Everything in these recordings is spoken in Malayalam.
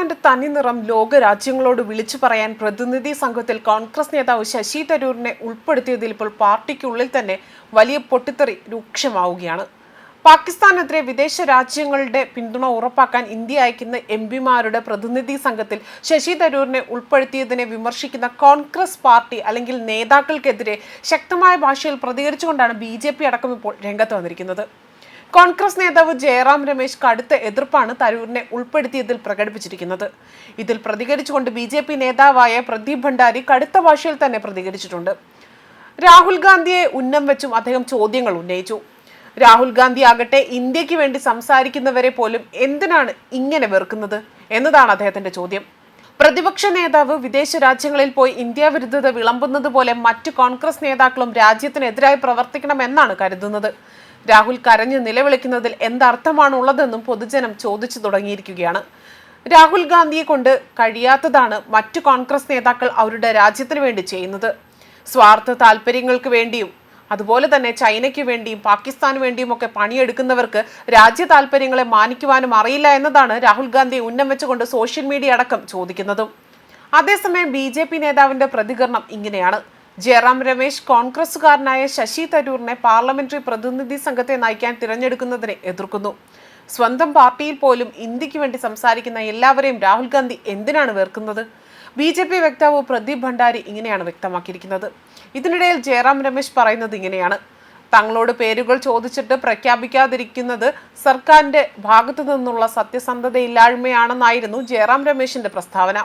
പാകിസ്ഥാന്റെ തനിനിറം ലോക രാജ്യങ്ങളോട് വിളിച്ചു പറയാൻ പ്രതിനിധി സംഘത്തിൽ കോൺഗ്രസ് നേതാവ് ശശി തരൂരിനെ ഉൾപ്പെടുത്തിയതിൽ ഇപ്പോൾ പാർട്ടിക്കുള്ളിൽ തന്നെ വലിയ പൊട്ടിത്തെറി രൂക്ഷമാവുകയാണ്. പാകിസ്ഥാനെതിരെ വിദേശ രാജ്യങ്ങളുടെ പിന്തുണ ഉറപ്പാക്കാൻ ഇന്ത്യ അയക്കുന്ന എം പിമാരുടെ പ്രതിനിധി സംഘത്തിൽ ശശി തരൂരിനെ ഉൾപ്പെടുത്തിയതിനെ വിമർശിക്കുന്ന കോൺഗ്രസ് പാർട്ടി അല്ലെങ്കിൽ നേതാക്കൾക്കെതിരെ ശക്തമായ ഭാഷയിൽ പ്രതികരിച്ചുകൊണ്ടാണ് ബി അടക്കം ഇപ്പോൾ രംഗത്ത് വന്നിരിക്കുന്നത്. കോൺഗ്രസ് നേതാവ് ജയറാം രമേശ് കടുത്ത എതിർപ്പാണ് തരൂരിനെ ഉൾപ്പെടുത്തിയതിൽ പ്രകടിപ്പിച്ചിരിക്കുന്നത്. ഇതിൽ പ്രതികരിച്ചുകൊണ്ട് ബി ജെ പി നേതാവായ പ്രദീപ് ഭണ്ഡാരി കടുത്ത ഭാഷയിൽ തന്നെ പ്രതികരിച്ചിട്ടുണ്ട്. രാഹുൽ ഗാന്ധിയെ ഉന്നം വെച്ചും അദ്ദേഹം ചോദ്യങ്ങൾ ഉന്നയിച്ചു. രാഹുൽ ഗാന്ധി ആകട്ടെ ഇന്ത്യയ്ക്ക് വേണ്ടി സംസാരിക്കുന്നവരെ പോലും എന്തിനാണ് ഇങ്ങനെ വെറുക്കുന്നത് എന്നതാണ് അദ്ദേഹത്തിന്റെ ചോദ്യം. പ്രതിപക്ഷ നേതാവ് വിദേശ രാജ്യങ്ങളിൽ പോയി ഇന്ത്യ വിരുദ്ധത വിളമ്പുന്നത് പോലെ മറ്റു കോൺഗ്രസ് നേതാക്കളും രാജ്യത്തിനെതിരായി പ്രവർത്തിക്കണമെന്നാണ് കരുതുന്നത്. രാഹുൽ കരഞ്ഞ് നിലവിളിക്കുന്നതിൽ എന്തർത്ഥമാണ് ഉള്ളതെന്നും പൊതുജനം ചോദിച്ചു തുടങ്ങിയിരിക്കുകയാണ്. രാഹുൽ ഗാന്ധിയെ കൊണ്ട് കഴിയാത്തതാണ് മറ്റു കോൺഗ്രസ് നേതാക്കൾ അവരുടെ രാജ്യത്തിന് വേണ്ടി ചെയ്യുന്നത്. സ്വാർത്ഥ താല്പര്യങ്ങൾക്ക് വേണ്ടിയും അതുപോലെ തന്നെ ചൈനയ്ക്ക് വേണ്ടിയും പാകിസ്ഥാന് വേണ്ടിയും ഒക്കെ പണിയെടുക്കുന്നവർക്ക് രാജ്യ താല്പര്യങ്ങളെ മാനിക്കുവാനും അറിയില്ല എന്നതാണ് രാഹുൽ ഗാന്ധി ഉന്നം വെച്ചുകൊണ്ട് സോഷ്യൽ മീഡിയ അടക്കം ചോദിക്കുന്നതും. അതേസമയം ബി നേതാവിന്റെ പ്രതികരണം ഇങ്ങനെയാണ്. ജയറാം രമേശ് കോൺഗ്രസുകാരനായ ശശി തരൂറിനെ പാർലമെന്ററി പ്രതിനിധി സംഘത്തെ നയിക്കാൻ തിരഞ്ഞെടുക്കുന്നതിനെ എതിർക്കുന്നു. സ്വന്തം പാർട്ടിയിൽ പോലും ഇന്ത്യയ്ക്ക് വേണ്ടി സംസാരിക്കുന്ന എല്ലാവരെയും രാഹുൽ ഗാന്ധി എന്തിനാണ് വെറുക്കുന്നത്? ബി ജെ പി വക്താവ് പ്രദീപ് ഭണ്ഡാരി ഇങ്ങനെയാണ് വ്യക്തമാക്കിയിരിക്കുന്നത്. ഇതിനിടയിൽ ജയറാം രമേശ് പറയുന്നത് ഇങ്ങനെയാണ്. തങ്ങളോട് പേരുകൾ ചോദിച്ചിട്ട് പ്രഖ്യാപിക്കാതിരിക്കുന്നത് സർക്കാരിന്റെ ഭാഗത്തു നിന്നുള്ള സത്യസന്ധതയില്ലായ്മയാണെന്നായിരുന്നു ജയറാം രമേശിന്റെ പ്രസ്താവന.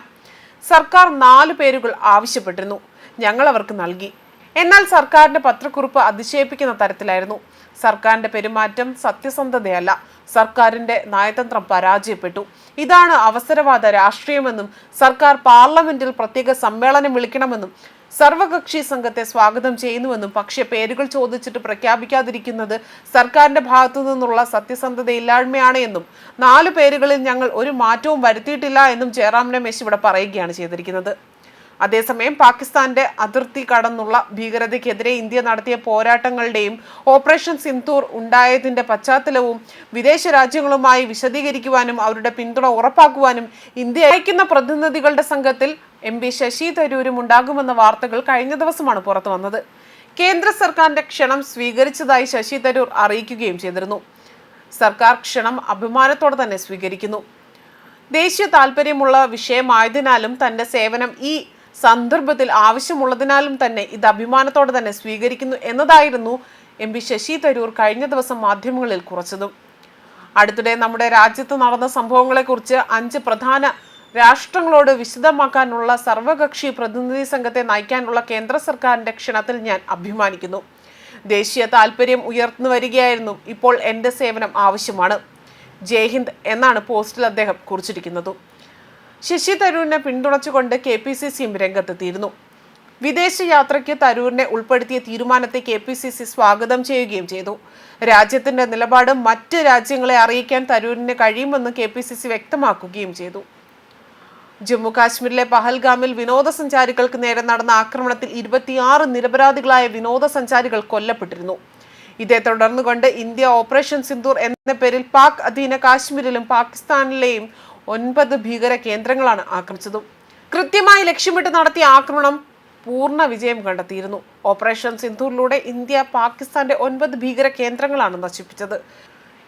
സർക്കാർ നാല് പേരുകൾ ആവശ്യപ്പെട്ടിരുന്നു. ഞങ്ങൾ അവർക്ക് നൽകി. എന്നാൽ സർക്കാരിന്റെ പത്രക്കുറിപ്പ് അതിശയിപ്പിക്കുന്ന തരത്തിലായിരുന്നു. സർക്കാരിന്റെ പെരുമാറ്റം സത്യസന്ധതയല്ല. സർക്കാരിന്റെ നയതന്ത്രം പരാജയപ്പെട്ടു. ഇതാണ് അവസരവാദ രാഷ്ട്രീയമെന്നും സർക്കാർ പാർലമെന്റിൽ പ്രത്യേക സമ്മേളനം വിളിക്കണമെന്നും സർവകക്ഷി സംഘത്തെ സ്വാഗതം ചെയ്യുന്നുവെന്നും പക്ഷേ പേരുകൾ ചോദിച്ചിട്ട് പ്രഖ്യാപിക്കാതിരിക്കുന്നത് സർക്കാരിന്റെ ഭാഗത്തു നിന്നുള്ള സത്യസന്ധതയില്ലായ്മയാണ് എന്നും നാല് പേരുകളിൽ ഞങ്ങൾ ഒരു മാറ്റവും വരുത്തിയിട്ടില്ല എന്നും ജയറാം രമേശ് ഇവിടെ പറയുകയാണ് ചെയ്തിരിക്കുന്നത്. അതേസമയം പാകിസ്ഥാന്റെ അതിർത്തി കടന്നുള്ള ഭീകരതയ്ക്കെതിരെ ഇന്ത്യ നടത്തിയ പോരാട്ടങ്ങളുടെയും ഓപ്പറേഷൻ സിന്ധൂർ ഉണ്ടായതിന്റെ പശ്ചാത്തലവും വിദേശ രാജ്യങ്ങളുമായി വിശദീകരിക്കുവാനും അവരുടെ പിന്തുണ ഉറപ്പാക്കുവാനും ഇന്ത്യ അയക്കുന്ന പ്രതിനിധികളുടെ സംഘത്തിൽ എം പി ശശി തരൂരും ഉണ്ടാകുമെന്ന വാർത്തകൾ കഴിഞ്ഞ ദിവസമാണ് പുറത്തു വന്നത്. കേന്ദ്ര സർക്കാരിന്റെ ക്ഷണം സ്വീകരിച്ചതായി ശശി തരൂർ അറിയിക്കുകയും ചെയ്തിരുന്നു. സർക്കാർ ക്ഷണം അഭിമാനത്തോടെ തന്നെ സ്വീകരിക്കുന്നു. ദേശീയ താല്പര്യമുള്ള വിഷയമായതിനാലും തന്റെ സേവനം ഈ സന്ദർഭത്തിൽ ആവശ്യമുള്ളതിനാലും തന്നെ ഇത് അഭിമാനത്തോടെ തന്നെ സ്വീകരിക്കുന്നു എന്നതായിരുന്നു എം പി ശശി തരൂർ കഴിഞ്ഞ ദിവസം മാധ്യമങ്ങളിൽ കുറച്ചതും. അടുത്തിടെ നമ്മുടെ രാജ്യത്ത് നടന്ന സംഭവങ്ങളെക്കുറിച്ച് അഞ്ച് പ്രധാന രാഷ്ട്രങ്ങളോട് വിശദമാക്കാനുള്ള സർവകക്ഷി പ്രതിനിധി സംഘത്തെ നയിക്കാനുള്ള കേന്ദ്ര സർക്കാരിന്റെ ക്ഷണത്തിൽ ഞാൻ അഭിമാനിക്കുന്നു. ദേശീയ താല്പര്യം ഉയർന്നു വരികയായിരുന്നു. ഇപ്പോൾ എന്റെ സേവനം ആവശ്യമാണ്. ജയ്ഹിന്ദ് എന്നാണ് പോസ്റ്റിൽ അദ്ദേഹം കുറിച്ചിരിക്കുന്നതും. ശശി തരൂരിനെ പിന്തുണച്ചുകൊണ്ട് കെ പി സി സിയും രംഗത്തെത്തിയിരുന്നു. വിദേശ യാത്രയ്ക്ക് തരൂരിനെ ഉൾപ്പെടുത്തിയ തീരുമാനത്തെ കെ പി സി സി സ്വാഗതം ചെയ്യുകയും ചെയ്തു. രാജ്യത്തിന്റെ നിലപാട് മറ്റ് രാജ്യങ്ങളെ അറിയിക്കാൻ തരൂരിന് കഴിയുമെന്ന് കെ പി സി സി വ്യക്തമാക്കുകയും ചെയ്തു. ജമ്മു കാശ്മീരിലെ പഹൽഗാമിൽ വിനോദസഞ്ചാരികൾക്ക് നേരെ നടന്ന ആക്രമണത്തിൽ ഇരുപത്തിയാറ് നിരപരാധികളായ വിനോദസഞ്ചാരികൾ കൊല്ലപ്പെട്ടിരുന്നു. ഇതേ തുടർന്നുകൊണ്ട് ഇന്ത്യ ഓപ്പറേഷൻ സിന്ദൂർ എന്ന പേരിൽ പാക് അധീന കാശ്മീരിലും പാകിസ്ഥാനിലെയും ഒൻപത് ഭീകര കേന്ദ്രങ്ങളാണ് ആക്രമിച്ചതും. കൃത്യമായി ലക്ഷ്യമിട്ട് നടത്തിയ ആക്രമണം പൂർണ വിജയം കണ്ടെത്തിയിരുന്നു. ഓപ്പറേഷൻ സിന്ധൂരിലൂടെ ഇന്ത്യ പാകിസ്ഥാന്റെ ഒൻപത് ഭീകര കേന്ദ്രങ്ങളാണ് നശിപ്പിച്ചത്.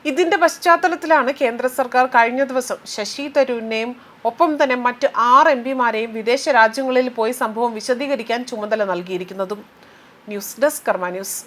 ഇതിന്റെ പശ്ചാത്തലത്തിലാണ് കേന്ദ്ര സർക്കാർ കഴിഞ്ഞ ദിവസം ശശി തരൂരിനെയും ഒപ്പം തന്നെ മറ്റ് ആറ് എം പിമാരെയും വിദേശ രാജ്യങ്ങളിൽ പോയി സംഭവം വിശദീകരിക്കാൻ ചുമതല നൽകിയിരിക്കുന്നതും. News desk Karma news.